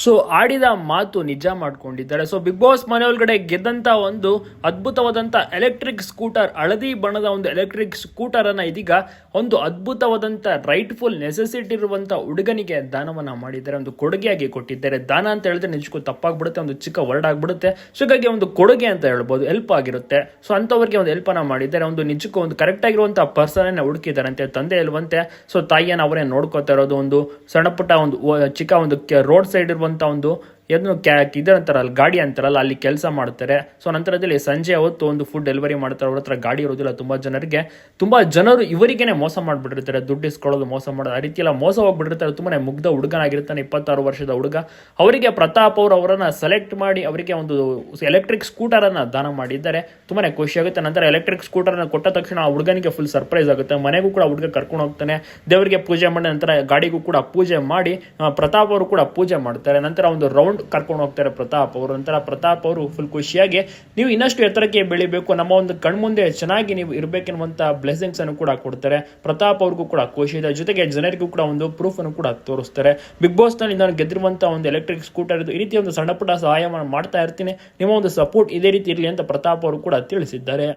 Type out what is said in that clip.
So ಆಡಿದ ಮಾತು ನಿಜ ಮಾಡ್ಕೊಂಡಿದ್ದಾರೆ. ಸೊ ಬಿಗ್ ಬಾಸ್ ಮನೆ ಒಳಗಡೆ ಗೆದ್ದಂತ ಒಂದು ಅದ್ಭುತವಾದಂತ ಎಲೆಕ್ಟ್ರಿಕ್ ಸ್ಕೂಟರ್ ಹಳದಿ ಬಣ್ಣದ ಒಂದು ಎಲೆಕ್ಟ್ರಿಕ್ ಸ್ಕೂಟರ್ ಅನ್ನ ಇದೀಗ ಒಂದು ಅದ್ಭುತವಾದಂತ ರೈಟ್ಫುಲ್ ನೆಸೆಸಿಟಿ ಇರುವಂತ ಹುಡುಗನಿಗೆ ದಾನವನ್ನ ಮಾಡಿದ್ದಾರೆ. ಒಂದು ಕೊಡುಗೆಯಾಗಿ ಕೊಟ್ಟಿದ್ದಾರೆ. ದಾನ ಅಂತ ಹೇಳಿದ್ರೆ ನಿಜಕ್ಕೂ ತಪ್ಪಾಗ್ಬಿಡುತ್ತೆ. ಒಂದು ಚಿಕ್ಕ ವರ್ಡ್ ಆಗ್ಬಿಡುತ್ತೆ. ಸೊ ಹೀಗಾಗಿ ಒಂದು ಕೊಡುಗೆ ಅಂತ ಹೇಳ್ಬೋದು. ಹೆಲ್ಪ್ ಆಗಿರುತ್ತೆ. ಸೊ ಅಂತವರಿಗೆ ಒಂದು ಹೆಲ್ಪ್ ಅನ್ನ ಮಾಡಿದ್ದಾರೆ. ಒಂದು ನಿಜಕ್ಕೂ ಒಂದು ಕರೆಕ್ಟ್ ಆಗಿರುವಂತ ಪರ್ಸನ್ ಹುಡುಕಿದ್ದಾರೆ ಅಂತೆ ತಂದೆ ಇಲ್ವಂತೆ. ಸೊ ತಾಯಿಯನ್ನ ಅವರೇ ನೋಡ್ಕೋತಾ ಇರೋದು. ಒಂದು ಸಣ್ಣ ಪುಟ್ಟ ಒಂದು ಚಿಕ್ಕ ಒಂದು ರೋಡ್ ಸೈಡ್ ಇರುವಂತ ಒಂದು ಏನು ಕ್ಯಾ, ಇದು ಅಂತಾರಲ್ಲ ಗಾಡಿ ಅಂತಾರಲ್ಲ, ಅಲ್ಲಿ ಕೆಲಸ ಮಾಡ್ತಾರೆ. ಸೊ ನಂತರದಲ್ಲಿ ಸಂಜೆ ಹೊತ್ತು ಒಂದು ಫುಡ್ ಡೆಲಿವರಿ ಮಾಡ್ತಾರೆ. ಅವ್ರ ಹತ್ರ ಗಾಡಿ ಇರೋದಿಲ್ಲ ತುಂಬ ಜನರಿಗೆ. ತುಂಬ ಜನರು ಇವರಿಗೇನೆ ಮೋಸ ಮಾಡಿಬಿಟ್ಟಿರ್ತಾರೆ. ದುಡ್ಡು ಇಸ್ಕೊಳ್ಳೋದು ಮೋಸ ಮಾಡೋದು ಆ ರೀತಿ ಎಲ್ಲ ಮೋಸ ಹೋಗ್ಬಿಟ್ಟಿರ್ತಾರೆ. ತುಂಬಾ ಮುಗ್ಧ ಹುಡುಗನಾಗಿರ್ತಾನೆ, ಇಪ್ಪತ್ತಾರು ವರ್ಷದ ಹುಡುಗ. ಅವರಿಗೆ ಪ್ರತಾಪ್ ಅವರು ಅವರನ್ನ ಸೆಲೆಕ್ಟ್ ಮಾಡಿ ಅವರಿಗೆ ಒಂದು ಎಲೆಕ್ಟ್ರಿಕ್ ಸ್ಕೂಟರ್ ಅನ್ನ ದಾನ ಮಾಡಿದ್ದಾರೆ. ತುಂಬಾ ಖುಷಿ ಆಗುತ್ತೆ. ನಂತರ ಎಲೆಕ್ಟ್ರಿಕ್ ಸ್ಕೂಟರ್ ಅನ್ನ ಕೊಟ್ಟ ತಕ್ಷಣ ಆ ಹುಡುಗನಿಗೆ ಫುಲ್ ಸರ್ಪ್ರೈಸ್ ಆಗುತ್ತೆ. ಮನೆಗೂ ಕೂಡ ಹುಡುಗ ಕರ್ಕೊಂಡು ಹೋಗ್ತಾನೆ. ದೇವರಿಗೆ ಪೂಜೆ ಮಾಡಿ, ನಂತರ ಗಾಡಿಗೂ ಕೂಡ ಪೂಜೆ ಮಾಡಿ ಪ್ರತಾಪ್ ಅವರು ಕೂಡ ಪೂಜೆ ಮಾಡ್ತಾರೆ. ನಂತರ ಒಂದು ರೌಂಡ್ ಕರ್ಕೊಂಡು ಹೋಗ್ತಾರೆ ಪ್ರತಾಪ್ ಅವರು. ನಂತರ ಪ್ರತಾಪ್ ಅವರು ಫುಲ್ ಖುಷಿಯಾಗಿ, ನೀವು ಇನ್ನಷ್ಟು ಎತ್ತರಕ್ಕೆ ಬೆಳಿಬೇಕು, ನಮ್ಮ ಒಂದು ಕಣ್ಮುಂದೆ ಚೆನ್ನಾಗಿ ನೀವು ಇರಬೇಕೆನ್ನುವಂಥ ಬ್ಲೆಸ್ಸಿಂಗ್ಸ್ ಅನ್ನು ಕೂಡ ಕೊಡ್ತಾರೆ. ಪ್ರತಾಪ್ ಅವ್ರಿಗೂ ಕೂಡ ಖುಷಿ ಇದೆ. ಜೊತೆಗೆ ಜನರಿಗೂ ಕೂಡ ಒಂದು ಪ್ರೂಫ್ ಅನ್ನು ಕೂಡ ತೋರಿಸ್ತಾರೆ. ಬಿಗ್ ಬಾಸ್ನಲ್ಲಿ ನಾನು ಗೆದ್ದಿರುವಂತಹ ಒಂದು ಎಲೆಕ್ಟ್ರಿಕ್ ಸ್ಕೂಟರ್ ಈ ರೀತಿ ಒಂದು ಸಣ್ಣ ಪುಟ್ಟ ಸಹಾಯವನ್ನು ಮಾಡ್ತಾ ಇರ್ತೀನಿ. ನಿಮ್ಮ ಒಂದು ಸಪೋರ್ಟ್ ಇದೇ ರೀತಿ ಇರಲಿ ಅಂತ ಪ್ರತಾಪ್ ಅವರು ಕೂಡ ತಿಳಿಸಿದ್ದಾರೆ.